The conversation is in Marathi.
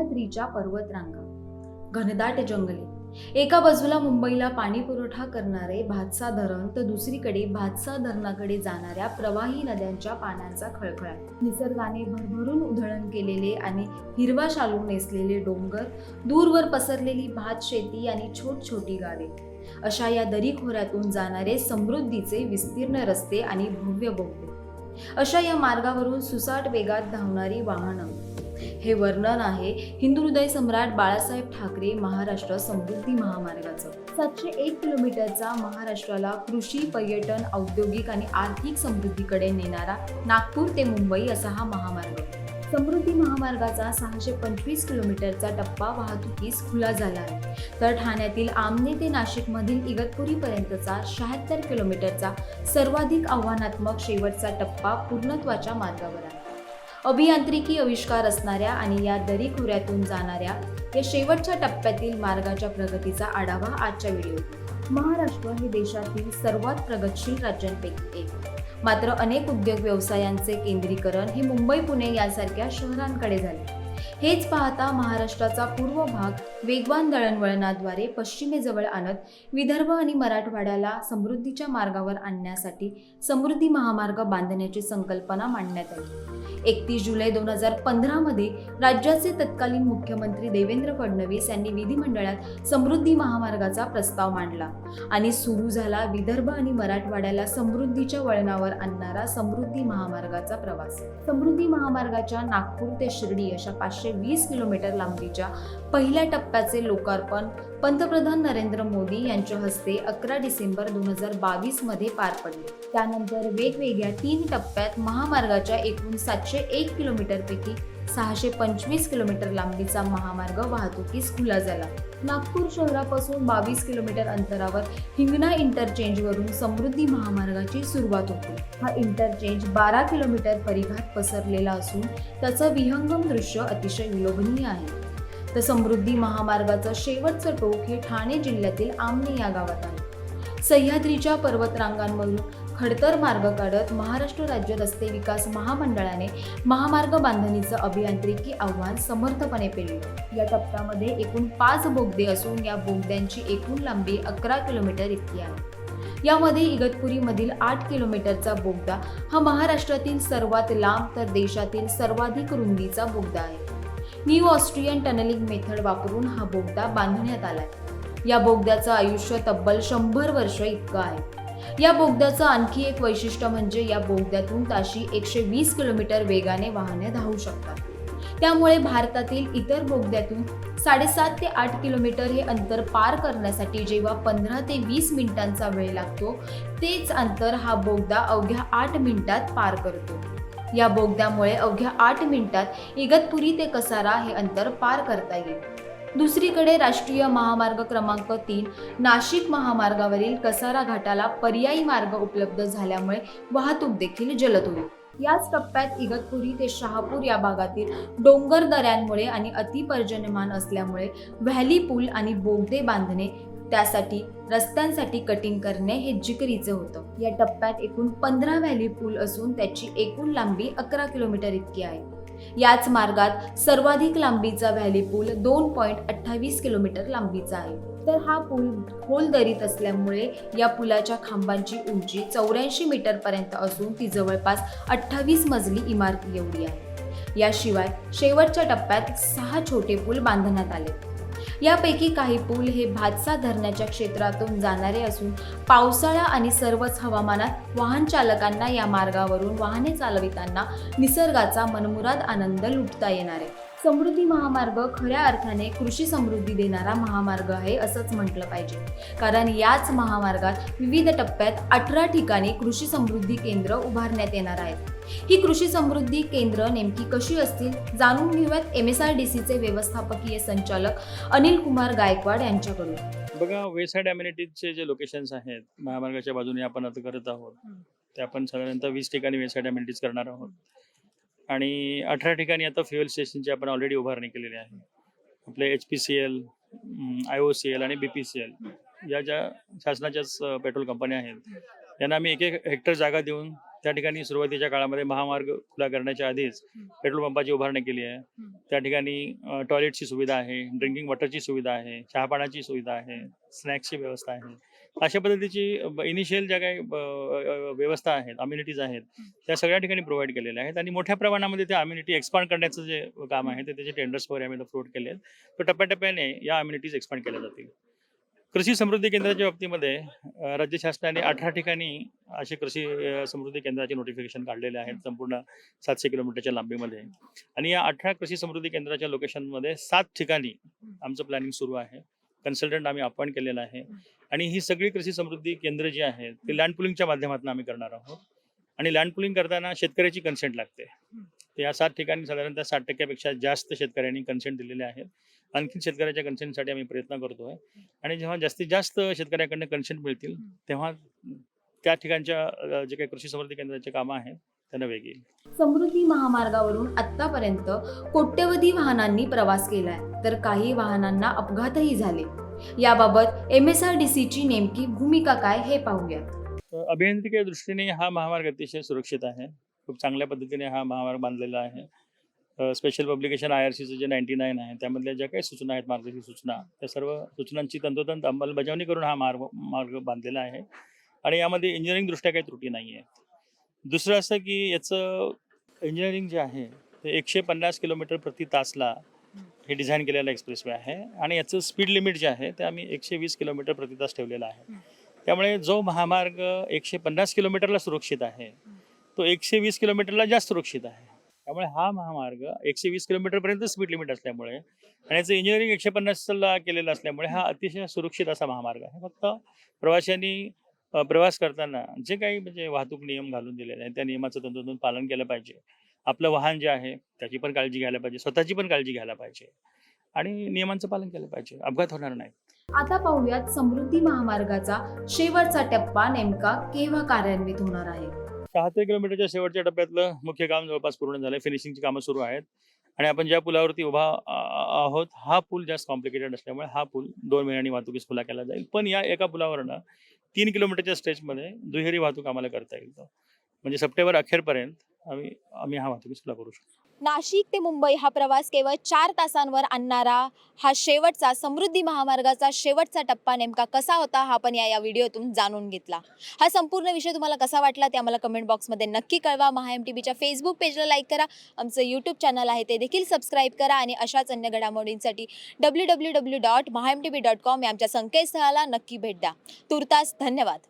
सह्याद्रीच्या पर्वतरांगा. घनदाट जंगले. एका बाजूला मुंबईला पाणी पुरवठा करणारे भातसा धरण तर दुसरीकडे भातसा धरणाकडे जाणाऱ्या प्रवाही नद्यांच्या पाण्याचा खळखळाट. निसर्गाने भरभरून उधळण केलेले आणि हिरवा शालू नेसलेले डोंगर दूरवर पसरलेली भात शेती आणि छोट छोटी गावे. अशा या दरीखोऱ्यातून जाणारे समृद्धीचे विस्तीर्ण रस्ते आणि भव्य बोगदे अशा या मार्गावरून सुसाट वेगात धावणारी वाहनं. हे वर्णन आहे हिंदू हृदय सम्राट बाळासाहेब ठाकरे महाराष्ट्र समृद्धी महामार्गाचं. सातशे एक किलोमीटरचा महाराष्ट्राला कृषी पर्यटन औद्योगिक आणि आर्थिक समृद्धीकडे नेणारा नागपूर ते मुंबई असा हा महामार्ग. समृद्धी महामार्गाचा सहाशे पंचवीस किलोमीटरचा टप्पा वाहतुकीस खुला झाला आहे. तर ठाण्यातील आमने ते नाशिकमधील इगतपुरीपर्यंतचा शहात्तर किलोमीटरचा सर्वाधिक आव्हानात्मक शेवटचा टप्पा पूर्णत्वाच्या मार्गावर आहे. अभियांत्रिकी आविष्कार असणाऱ्या आणि या दरीखोऱ्यातून जाणाऱ्या या शेवटच्या टप्प्यातील मार्गाच्या प्रगतीचा आढावा आजच्या व्हिडिओत. महाराष्ट्र हे देशातील सर्वात प्रगतशील राज्यांपैकी एक. मात्र अनेक उद्योग व्यवसायांचे केंद्रीकरण हे मुंबई पुणे यासारख्या शहरांकडे झाले. हेच पाहता महाराष्ट्राचा पूर्व भाग वेगवान दळणवळणाद्वारे पश्चिमेजवळ आणत विदर्भ आणि मराठवाड्याला समृद्धीच्या मार्गावर आणण्यासाठी समृद्धी महामार्ग बांधण्याची संकल्पना मांडण्यात आली. एकतीस जुलै दोन हजार पंधरामध्ये राज्याचे तत्कालीन मुख्यमंत्री देवेंद्र फडणवीस यांनी विधिमंडळात समृद्धी महामार्गाचा प्रस्ताव मांडला आणि सुरू झाला विदर्भ आणि मराठवाड्याला समृद्धीच्या वळणावर आणणारा समृद्धी महामार्गाचा प्रवास. समृद्धी महामार्गाच्या नागपूर ते शिर्डी अशा पाचशे वीस किलोमीटर लांबीच्या पहिल्या टप्प्याचे लोकार्पण पंतप्रधान नरेंद्र मोदी यांच्या हस्ते अकरा डिसेंबर दोन हजार बावीसमध्ये पार पडले. त्यानंतर वेगवेगळ्या तीन टप्प्यात महामार्गाच्या एकूण सातशे एक किलोमीटरपैकी सहाशे पंचवीस किलोमीटर लांबीचा महामार्ग वाहतुकीस खुला झाला. नागपूर शहरापासून बावीस किलोमीटर अंतरावर हिंगणा इंटरचेंजवरून समृद्धी महामार्गाची सुरुवात होते. हा इंटरचेंज बारा किलोमीटर परिघात पसरलेला असून त्याचं विहंगम दृश्य अतिशय विलोभनीय आहे. तर समृद्धी महामार्गाचं शेवटचं टोक हे ठाणे जिल्ह्यातील आमने या गावात आहे. सह्याद्रीच्या पर्वतरांगांमधून खडतर मार्ग काढत महाराष्ट्र राज्य रस्ते विकास महामंडळाने महामार्ग बांधणीचं अभियांत्रिकी आव्हान समर्थपणे पेलले. या टप्प्यामध्ये एकूण पाच बोगदे असून या बोगद्यांची एकूण लांबी अकरा किलोमीटर इतकी आहे. यामध्ये इगतपुरीमधील आठ किलोमीटरचा बोगदा हा महाराष्ट्रातील सर्वात लांब तर देशातील सर्वाधिक रुंदीचा बोगदा आहे. न्यू ऑस्ट्रियन टनलिंग मेथड वापरून हा बोगदा बांधण्यात आलाय. या बोगद्याचं आयुष्य तब्बल शंभर वर्ष इतकं आहे. या बोगद्याचं आणखी एक वैशिष्ट्य म्हणजे या बोगद्यातून ताशी एकशे वीस किलोमीटर वेगाने वाहने धावू शकतात. त्यामुळे भारतातील इतर बोगद्यातून साडेसात ते आठ किलोमीटर हे अंतर पार करण्यासाठी जेव्हा पंधरा ते वीस मिनिटांचा वेळ लागतो तेच अंतर हा बोगदा अवघ्या आठ मिनिटात पार करतो. या बोगद्यामुळे अवघ्या आठ मिनिटात इगतपुरी ते कसारा हे अंतर पार करता येईल. दुसरीकडे राष्ट्रीय महामार्ग क्रमांक तीन नाशिक महामार्गावरील कसारा घाटाला पर्यायी मार्ग उपलब्ध झाल्यामुळे वाहतूक देखील जलद होईल. याच टप्प्यात इगतपुरी ते शहापूर या भागातील डोंगर दऱ्यांमुळे आणि अतिपर्जन्यमान असल्यामुळे व्हॅली पूल आणि बोगदे बांधणे त्यासाठी रस्त्यांसाठी कटिंग करणे हे जिकरीचं होतं. या टप्प्यात एकूण पंधरा व्हॅली पूल असून त्याची एकूण लांबी अकरा किलोमीटर इतकी आहे. याच मार्गात सर्वाधिक लांबीचा व्हॅली पूल दोन पॉईंट अठ्ठावीस किलोमीटर लांबीचा आहे. तर हा पूल खोल दरीत असल्यामुळे या पुलाच्या खांबांची उंची चौऱ्याऐंशी मीटरपर्यंत असून ती जवळपास अठ्ठावीस मजली इमारती एवढी आहे. याशिवाय शेवटच्या टप्प्यात सहा छोटे पूल बांधण्यात आले. यापैकी काही पूल हे भातसा धरणाच्या क्षेत्रातून जाणारे असून पावसाळा आणि सर्वच हवामानात वाहन चालकांना या मार्गावरून वाहने चालविताना निसर्गाचा मनमुराद आनंद लुटता येणार आहे. समृद्धी महामार्ग खऱ्या अर्थाने कृषी समृद्धी देणारा महामार्ग आहे असंच म्हटलं पाहिजे. कारण याच महामार्गात विविध टप्प्यात अठरा ठिकाणी कृषी समृद्धी केंद्र उभारण्यात येणार आहेत. ही कृषी समृद्धी केंद्र नेमकी कशी असतील जाणून घेऊयात एम एस आर डी सीचे व्यवस्थापकीय संचालक अनिल कुमार गायकवाड यांच्याकडून. बघा वेसाईड अम्युनिटीजचे जे लोकेशन्स आहेत महामार्गाच्या बाजूने आपण आता करत आहोत. ते आपण साधारणतः वीस ठिकाणी वेसाईड अम्युनिटीज करणार आहोत. आणि अठरा ठिकाणी आता फ्युएल स्टेशनची आपण ऑलरेडी उभारणी केलेली आहे. आपले H P C L I O C L आणि बी पी सी एल या ज्या शासनाच्याच पेट्रोल कंपन्या आहेत त्यांना आम्ही एक एक हेक्टर जागा देऊन त्या ठिकाणी सुरुवातीच्या काळामध्ये महामार्ग खुला करण्याच्या आधीच पेट्रोल पंपाची उभारणी केली आहे. त्या ठिकाणी टॉयलेटची सुविधा आहे ड्रिंकिंग वॉटरची सुविधा आहे चहा पाण्याची सुविधा आहे स्नॅक्सची व्यवस्था आहे. अशा पद्धतीची इनिशियल ज्या काही व्यवस्था आहेत अम्युनिटीज आहेत त्या सगळ्या ठिकाणी प्रोव्हाइड केलेल्या आहेत. आणि मोठ्या प्रमाणामध्ये त्या अम्युनिटी एक्सपांड करण्याचं जे काम आहे ते त्याचे टेंडर्स वगैरे आम्ही फ्लोट केले आहेत. तर टप्प्याटप्प्याने या अम्युनिटीज एक्सपांड केल्या जातील. कृषी समृद्धी केंद्राच्या बाबतीमध्ये राज्य शासनाने अठरा ठिकाणी असे कृषी समृद्धी केंद्राचे नोटिफिकेशन काढलेले आहेत संपूर्ण सातशे किलोमीटरच्या लांबीमध्ये. आणि या अठरा कृषी समृद्धी केंद्राच्या लोकेशनमध्ये सात ठिकाणी आमचं प्लॅनिंग सुरू आहे. कन्सल्टंट आम्ही अपॉइंट केलेला आहे. आणि ही सगळी कृषी समृद्धी केंद्र जी आहेत ती लँड पुलिंगच्या माध्यमातून आम्ही करणार आहोत. आणि लँड पुलिंग करताना शेतकऱ्याची कन्सेंट लागते. या सात ठिकाणी साधारणतः साठ टक्क्यापेक्षा जास्त शेतकऱ्यांनी कन्सेंट दिलेले आहेत. आणखी शेतकऱ्याच्या कन्सेंटसाठी आम्ही प्रयत्न करतोय. आणि जेव्हा जास्तीत जास्त शेतकऱ्याकडनं कन्सेंट मिळतील तेव्हा त्या ठिकाणच्या जे काही कृषी समृद्धी केंद्राचे कामं आहेत त्यांना वेग येईल समृद्धी महामार्गावरून आतापर्यंत कोट्यवधी वाहनांनी प्रवास केलाय. तर काही वाहनांना अपघातही झाले. याबाबत एम एस आर डी सीची नेमकी भूमिका काय हे पाहूया तर अभियांत्रिकीय दृष्टीने हा महामार्ग अतिशय सुरक्षित आहे. खूप चांगल्या पद्धतीने हा महामार्ग बांधलेला आहे. स्पेशल पब्लिकेशन आय आर सीचं जे नाईन्टी नाईन आहे त्यामधल्या ज्या काही सूचना आहेत मार्गदर्शक सूचना त्या सर्व सूचनांची तंतोतंत अंमलबजावणी करून हा मार्ग मार्ग बांधलेला आहे. आणि यामध्ये इंजिनिअरिंग दृष्ट्या काही त्रुटी नाही आहे दुसरं असं की याचं इंजिनिअरिंग जे आहे ते एकशे पन्नास किलोमीटर प्रति तासला हे डिझाईन केलेलं एक्सप्रेसवे आहे. आणि याचं स्पीड लिमिट जे आहे ते आम्ही एकशे वीस किलोमीटर प्रति तास ठेवलेलं आहे. त्यामुळे जो महामार्ग एकशे पन्नास किलोमीटरला सुरक्षित आहे तो एकशे वीस किलोमीटरला जास्त सुरक्षित आहे. त्यामुळे हा महामार्ग एकशे वीस किलोमीटरपर्यंत स्पीड लिमिट असल्यामुळे आणि याचं इंजिनिअरिंग एकशे पन्नासला केलेलं असल्यामुळे हा अतिशय सुरक्षित असा महामार्ग आहे. फक्त प्रवाशांनी प्रवास करताना जे काही म्हणजे वाहतूक नियम घालून दिलेले आहेत त्या नियमाचं तंतोतंत पालन केलं पाहिजे. आपलं वाहन जे आहे त्याची पण काळजी घ्यायला पाहिजे स्वतःची पण काळजी घ्यायला पाहिजे आणि नियमांचं पालन केलं पाहिजे. अपघात होणार नाही. आता पाहूयात समृद्धी महामार्गाचा शेवटचा टप्पा नेमका केव्हा कार्यान्वित होणार आहे? शहात्तर किलोमीटरच्या शेवटच्या टप्प्यातलं मुख्य काम जवळपास पूर्ण झालंय. फिनिशिंगची कामं सुरू आहेत आणि आपण ज्या पुलावरती उभा आहोत हा पूल जास्त कॉम्प्लिकेटेड असल्यामुळे हा पूल दोन महिन्यांनी वाहतुकीस खुला केला जाईल. पण या एका पुलावरनं तीन किलोमीटरच्या स्ट्रेचमध्ये दुहेरी वाहतूक आम्हाला करता येईल म्हणजे सप्टेंबर अखेरपर्यंत आम्ही आम्ही हा वाहतुकीस खुला करू शकतो. नाशिक ते मुंबई हा प्रवास केवळ चार तासांवर आणणारा हा शेवटचा समृद्धी महामार्गाचा शेवटचा टप्पा नेमका कसा होता हा आपण या या व्हिडिओतून जाणून घेतला. हा संपूर्ण विषय तुम्हाला कसा वाटला ते आम्हाला कमेंट बॉक्समध्ये नक्की कळवा. महा एम टी बीच्या फेसबुक पेजला लाईक करा. आमचं यूट्यूब चॅनल आहे ते देखील सबस्क्राईब करा आणि अशाच अन्य घडामोडींसाठी W W W dot Maha M T B dot com या आमच्या संकेतस्थळाला नक्की भेट द्या. तुर्तास धन्यवाद.